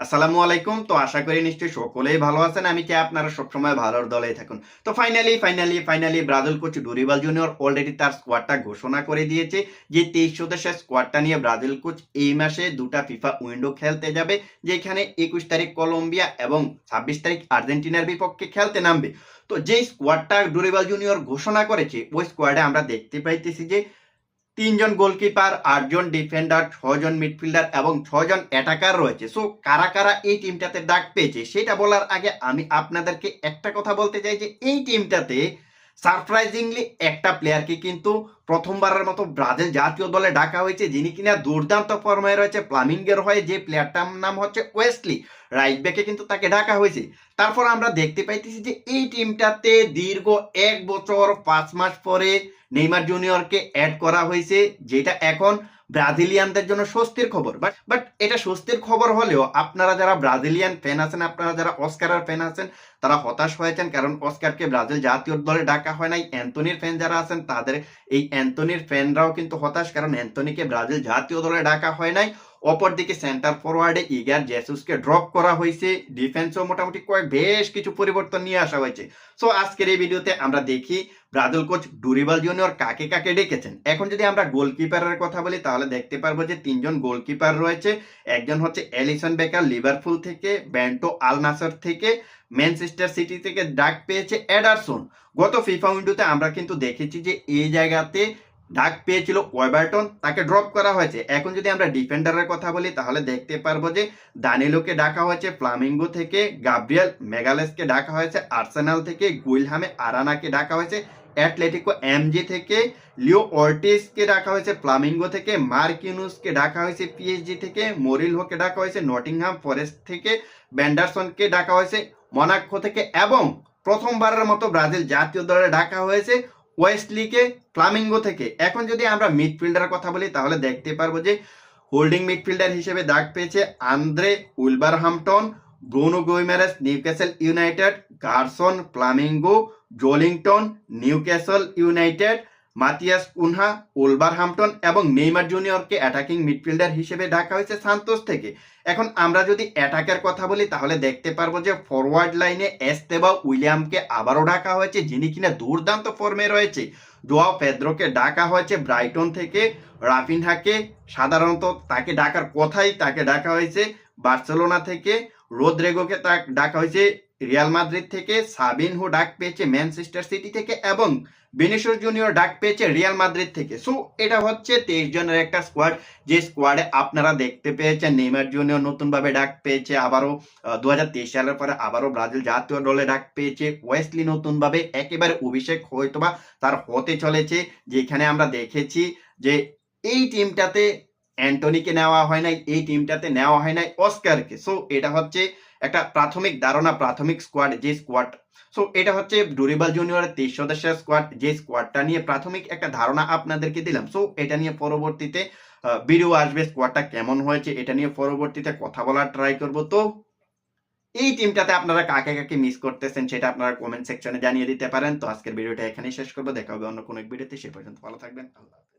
আসসালামু আলাইকুম। তো আশা করি নিশ্চয়ই সকলেই ভালো আছেন। আমি চাই আপনারা সবসময় ভালোর দলেই থাকুন। তো finally finally finally Brazil coach Dorival junior already তার স্কোয়াডটা ঘোষণা করে দিয়েছে যে তেইশ সদস্যের স্কোয়াডটা নিয়ে ব্রাজিল কোচ এই মাসে দুটা ফিফা উইন্ডো খেলতে যাবে, যেখানে একুশ তারিখ কলম্বিয়া এবং ছাব্বিশ তারিখ আর্জেন্টিনার বিপক্ষে খেলতে নামবে। তো যেই স্কোয়াডটা ডুরিবাল জুনিয়র ঘোষণা করেছে, ওই স্কোয়াডে আমরা দেখতে পাইতেছি যে তিনজন গোলকিপার, আটজন ডিফেন্ডার, ছজন মিডফিল্ডার এবং ছজন অ্যাটাকার রয়েছে। সো কারা কারা এই টিমটাতে ডাক পেয়েছে, সেটা বলার আগে আমি আপনাদেরকে একটা কথা বলতে চাই যে, এই টিমটাতে সারপ্রাইজিংলি একটা প্লেয়ারকে কিন্তু প্রথমবারের মতো ব্রাজিল জাতীয় দলে ডাকা হয়েছে, যিনি কিনা দুর্দান্ত ফর্মে রয়েছে। প্লামিঙ্গের হয়ে যে প্লেয়ারটার নাম হচ্ছে ওয়েস্টলি রাইট ব্যাকে কিন্তু তাকে ডাকা হয়েছে। তারপর আমরা দেখতে পাইতেছি যে এই টিমটাতে দীর্ঘ এক বছর, পাঁচ মাস পরে নেইমার জুনিয়রকে অ্যাড করা হয়েছে, যেটা এখন ব্রাজিলিয়ানদের জন্য স্বস্তির খবর। বাট বাট এটা স্বস্তির খবর হলেও আপনারা যারা ব্রাজিলিয়ান ফ্যান আছেন, আপনারা যারা অস্কারের ফ্যান আছেন, তারা হতাশ হয়েছেন কারণ অস্কারকে ব্রাজিল জাতীয় দলে ডাকা হয় নাই। অ্যান্টনির ফ্যান যারা আছেন, তাদের এই অ্যান্টনির ফ্যানরাও কিন্তু হতাশ কারণ অ্যান্টনিকে ব্রাজিল জাতীয় দলে ডাকা হয় নাই। অপরদিকে সেন্টার ফরওয়ার্ডে ইগার জেসুসকে ড্রপ করা হয়েছে। ডিফেন্সও মোটামুটি কয়েক, বেশ কিছু পরিবর্তন নিয়ে আসা হয়েছে। সো আজকের এই ভিডিওতে আমরা দেখি ব্রাজিল কোচ ডুরিবাল জুনিয়র কাকে কাকে ডেকেছেন। এখন যদি আমরা গোলকিপারের কথা বলি, তাহলে দেখতে পারব যে তিনজন গোলকিপার রয়েছে। একজন হচ্ছে এলিসন বেকার লিভারপুল থেকে ব্যান্টো আল নাসার থেকে ম্যানচেস্টার সিটি থেকে ডাক পেয়েছে এডারসন গত ফিফা উইন্ডোতে আমরা কিন্তু দেখেছি যে এই জায়গাতে ডাক পেয়েছিল ওয়েবার্টন তাকে ড্রপ করা হয়েছে। এখন যদি আমরা ডিফেন্ডারের কথা বলি, তাহলে দেখতে পারব যে দানিলোকে ডাকা হয়েছে ফ্লামিঙ্গো থেকে, গাব্রিয়েল মেগালেসকে ডাকা হয়েছে, আর্সেনাল থেকে, গুইলহামে আরানাকে ডাকা হয়েছে, অ্যাটলেটিকো এমজি থেকে, লিও অর্টিসকে ডাকা হয়েছে ফ্লামিঙ্গো থেকে, মার্কিনুসকে ডাকা হয়েছে পিএইচজি থেকে, মরিলহোকে ডাকা হয়েছে নটিংহাম ফরেস্ট থেকে, ব্যান্ডারসনকে ডাকা হয়েছে মনাক্কো থেকে এবং প্রথমবারের মতো ব্রাজিল জাতীয় দলে ডাকা হয়েছে ওয়েস্টলিকে ফ্লামিঙ্গো থেকে। এখন যদি আমরা মিডফিল্ডার কথা বলি, তাহলে দেখতে পারব যে হোল্ডিং মিডফিল্ডার হিসেবে ডাক পেয়েছে Andre Wolverhampton Bruno Guimaraes Newcastle United Gerson Flamengo Joelinton Newcastle United Matheus Cunha Wolverhampton এবং নেইমার জুনিয়রকে অ্যাটাকিং মিডফিল্ডার হিসেবে ডাকা হয়েছে সান্তোস থেকে। এখন আমরা যদি অ্যাটাকের কথা বলি, তাহলে দেখতে পারব যে ফরওয়ার্ড লাইনে এস্তেবা উইলিয়ামকে আবারও ডাকা হয়েছে, যিনি কিনা দুর্দান্ত ফর্মে রয়েছে। জোয়া ফেদ্রোকে ডাকা হয়েছে ব্রাইটন থেকে, রাফিনহাকে সাধারণত তাকে ডাকার কথাই তাকে ডাকা হয়েছে বার্সেলোনা থেকে, রোদ্রেগোকে ডাকা হয়েছে রিয়াল মাদ্রিদ থেকে সাবিনহো ডাক পেয়েছে ম্যানচেস্টার সিটি থেকে এবং বেনিসোস জুনিয়র ডাক পেয়েছে রিয়াল মাদ্রিদ থেকে। সো, এটা হচ্ছে তেইশ জনের একটা স্কোয়াড যে স্কোয়াডে আপনারা দেখতে পেয়েছেন, নেইমার জুনিয়র নতুনভাবে ডাক পেয়েছে, আবারও দু হাজার তেইশ সালের পরে আবারও ব্রাজিল জাতীয় দলে ডাক পেয়েছে ওয়েস্টলি নতুনভাবে, একেবারে অভিষেক হয়তোবা তার হতে চলেছে, যেখানে আমরা দেখেছি যে এই টিমটাতে অ্যান্টনিকে নেওয়া হয় নাই, এই টিমটাতে নেওয়া হয় নাই, অস্কারকে। সো এটা হচ্ছে একটা প্রাথমিক ধারণা, প্রাথমিক স্কোয়াড যে স্কোয়াড সো এটা হচ্ছে ডুরিবাল জুনিয়রের তেইশ সদস্যের স্কোয়াড যে স্কোয়াডটা নিয়ে প্রাথমিক একটা ধারণা আপনাদেরকে দিলাম। সো এটা নিয়ে পরবর্তীতে ভিডিও আসবে স্কোয়াডটা কেমন হয়েছে, এটা নিয়ে পরবর্তীতে কথা বলার ট্রাই করব। তো, এই টিমটাতে আপনারা কাকে কাকে মিস করতেছেন সেটা আপনারা কমেন্ট সেকশনে জানিয়ে দিতে পারেন। তো, আজকের ভিডিওটা এখানেই শেষ করব। দেখা হবে অন্য কোনো এক ভিডিওতে সে পর্যন্ত ভালো থাকবেন। আল্লাহ।